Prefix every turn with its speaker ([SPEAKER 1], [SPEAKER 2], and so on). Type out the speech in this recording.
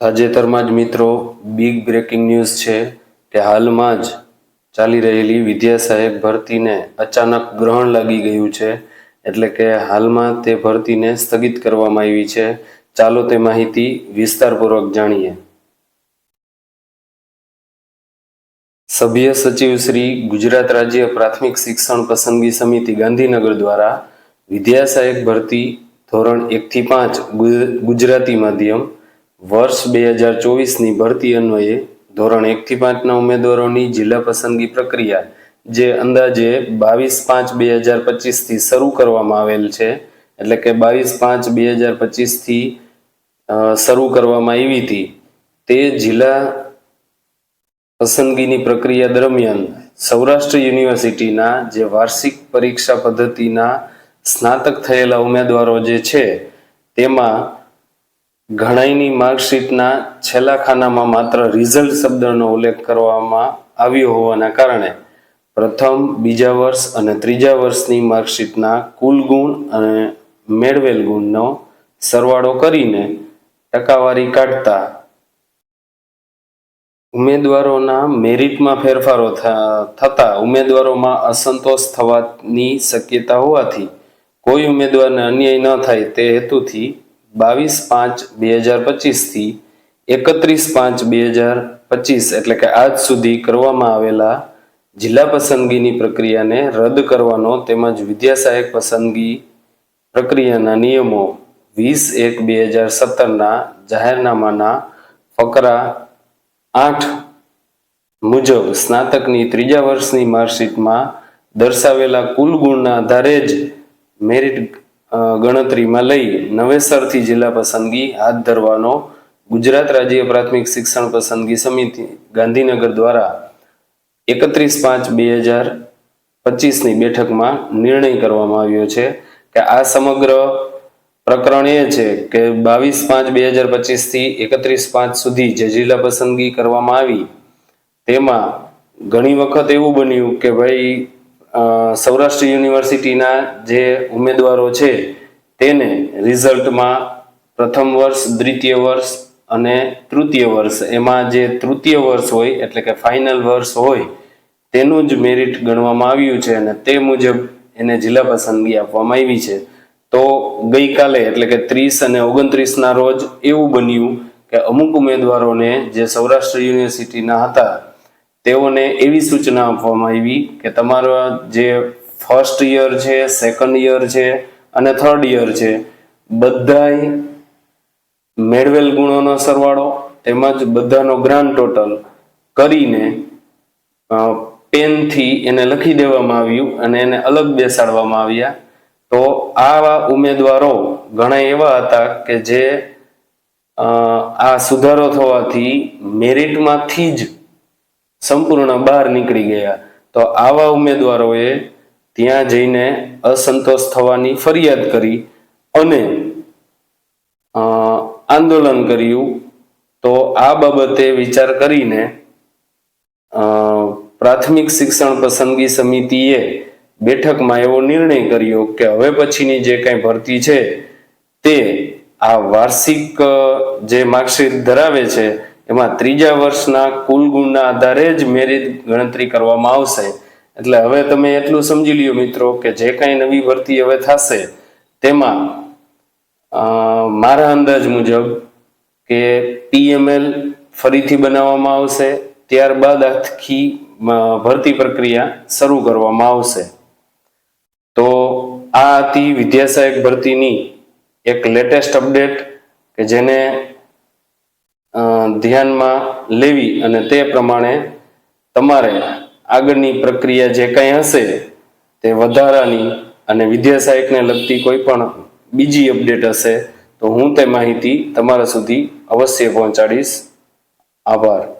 [SPEAKER 1] તાજેતરમાં જ મિત્રો બિગ બ્રેકિંગ ન્યૂઝ છે કે હાલમાં જ ચાલી રહેલી વિદ્યા સહાયક ભરતીને અચાનક ગ્રહણ લાગી ગયું છે. એટલે કે હાલમાં તે ભરતીને સ્થગિત કરવામાં આવી છે. ચાલો તે માહિતી વિસ્તારપૂર્વક જાણીએ. સભ્ય સચિવ શ્રી ગુજરાત રાજ્ય પ્રાથમિક શિક્ષણ પસંદગી સમિતિ ગાંધીનગર દ્વારા વિદ્યા સહાયક ભરતી ધોરણ એકથી પાંચ ગુજ- ગુજરાતી માધ્યમ વર્ષ બે હજાર ચોવીસની ભરતી અન્વયે ધોરણ એકથી પાંચના ઉમેદવારોની જિલ્લા પસંદગી પ્રક્રિયા, જે અંદાજે બાવીસ પાંચ બે હજાર પચીસથી શરૂ કરવામાં આવેલ છે, એટલે કે બાવીસ પાંચ બે હજાર પચીસથી શરૂ કરવામાં આવી હતી. તે જિલ્લા પસંદગીની પ્રક્રિયા દરમિયાન સૌરાષ્ટ્ર યુનિવર્સિટીના જે વાર્ષિક પરીક્ષા પદ્ધતિના સ્નાતક થયેલા ઉમેદવારો જે છે, તેમાં ઘણાઈની માર્કશીટના છેલ્લા ખાનામાં માત્ર રિઝલ્ટ શબ્દનો ઉલ્લેખ કરવામાં આવ્યો હોવાના કારણે પ્રથમ, બીજા વર્ષ અને ત્રીજા વર્ષની માર્કશીટના કુલ ગુણ અને મેળવેલ ગુણનો સરવાળો કરીને ટકાવારી કાઢતા ઉમેદવારોના મેરિટમાં ફેરફારો થતા ઉમેદવારોમાં અસંતોષ થવાની શક્યતા હોવાથી કોઈ ઉમેદવારને અન્યાય ન થાય તે હેતુથી બાવીસ પાંચ બે હજાર પચીસથી એકત્રીસ પાંચ બે હજાર પચીસ એટલે કે આજ સુધી કરવામાં આવેલા જિલ્લા પસંદગીની પ્રક્રિયાને રદ કરવાનો તેમજ વિદ્યા સહાયક પસંદગી પ્રક્રિયાના નિયમો વીસ એક બે હજાર સત્તરના જાહેરનામાના ફકરા આઠ મુજબ સ્નાતકની ત્રીજા વર્ષની માર્કશીટમાં દર્શાવેલા કુલ ગુણના આધારે જ મેરિટ ગણતરીમાં લઈ નવેસરથી જિલ્લા પસંદગી હાથ ધરવાનો ગુજરાત રાજ્ય પ્રાથમિક શિક્ષણ પસંદગી સમિતિ ગાંધીનગર દ્વારા એકત્રીસ પાંચ બે હજાર પચીસની બેઠકમાં નિર્ણય કરવામાં આવ્યો છે કે આ સમગ્ર પ્રકરણ એ છે કે બાવીસ પાંચ બે હજાર પચીસથી એકત્રીસ પાંચ સુધી જે જિલ્લા પસંદગી કરવામાં આવી તેમાં ઘણી વખત એવું બન્યું કે ભાઈ સૌરાષ્ટ્ર યુનિવર્સિટીના જે ઉમેદવારો છે, તેને રિઝલ્ટમાં પ્રથમ વર્ષ, દ્વિતીય વર્ષ અને તૃતીય વર્ષ, એમાં જે તૃતીય વર્ષ હોય, એટલે કે ફાઇનલ વર્ષ હોય, તેનું જ મેરિટ ગણવામાં આવ્યું છે અને તે મુજબ એને જિલ્લા પસંદગી આપવામાં આવી છે. તો ગઈકાલે, એટલે કે ત્રીસ અને ઓગણત્રીસના રોજ એવું બન્યું કે અમુક ઉમેદવારોને જે સૌરાષ્ટ્ર યુનિવર્સિટીના હતા તેઓને એવી સૂચના આપવામાં આવી કે તમારા જે ફર્સ્ટ યર છે સેકન્ડ યર છે અને થર્ડ યર છે, બધાય મેળવેલ ગુણોનો સરવાળો તેમજ બધાનો ગ્રાન્ડ ટોટલ કરીને પેનથી એને લખી દેવામાં આવ્યું અને એને અલગ બેસાડવામાં આવ્યા. તો આવા ઉમેદવારો ઘણા એવા હતા કે જે આ સુધારો થવાથી મેરિટમાંથી જ સંપૂર્ણ બહાર નીકળી ગયા. તો આવા ઉમેદવારોએ ત્યાં જઈને અસંતોષ થવાની ફરિયાદ કરી અને આંદોલન કર્યું. તો આ બાબતે વિચાર કરીને પ્રાથમિક શિક્ષણ પસંદગી સમિતિએ બેઠકમાં એવો નિર્ણય કર્યો કે હવે પછીની જે કંઈ ભરતી છે તે આ વાર્ષિક જે માર્કશીટ ધરાવે છે એમાં ત્રીજા વર્ષના કુલ ગુણના આધારે જ મેરિટ ગણતરી કરવામાં આવશે. એટલે હવે તમે એટલું સમજી લ્યો મિત્રો કે જે કાંઈ નવી ભરતી હવે થશે, તેમાં મારા અંદાજ મુજબ કે પીએમએલ ફરીથી બનાવવામાં આવશે, ત્યારબાદ આખી ભરતી પ્રક્રિયા શરૂ કરવામાં આવશે. તો આ હતી વિદ્યાસહાયક ભરતીની એક લેટેસ્ટ અપડેટ કે જેને ધ્યાનમાં લેવી અને તે પ્રમાણે તમારે આગળની પ્રક્રિયા જે કંઈ હશે તે વધારાની અને વિદ્યા સહાયકને લગતી કોઈ પણ બીજી અપડેટ હશે તો હું તે માહિતી તમારા સુધી અવશ્ય પહોંચાડીશ. આભાર.